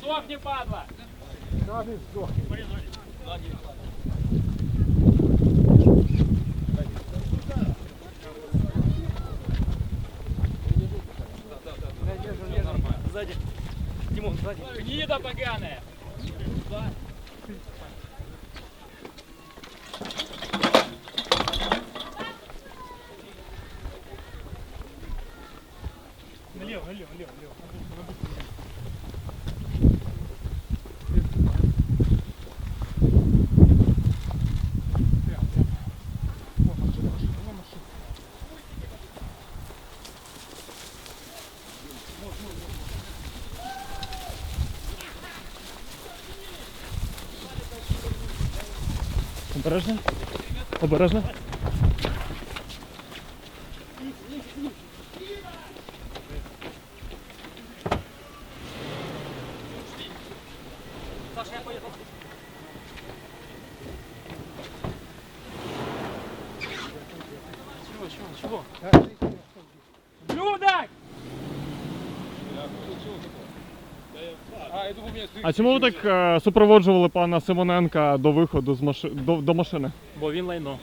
Сохни, падла! Сзади. Димон, сзади. Гнида поганая! Налево, налево, налево, налево. Обережно. Обережно. Саша, я поехал. Чего, чего, чего? Блюдок! А чому ви так е, супроводжували пана Симоненка до виходу з маши... до, до машини? Бо він лайно.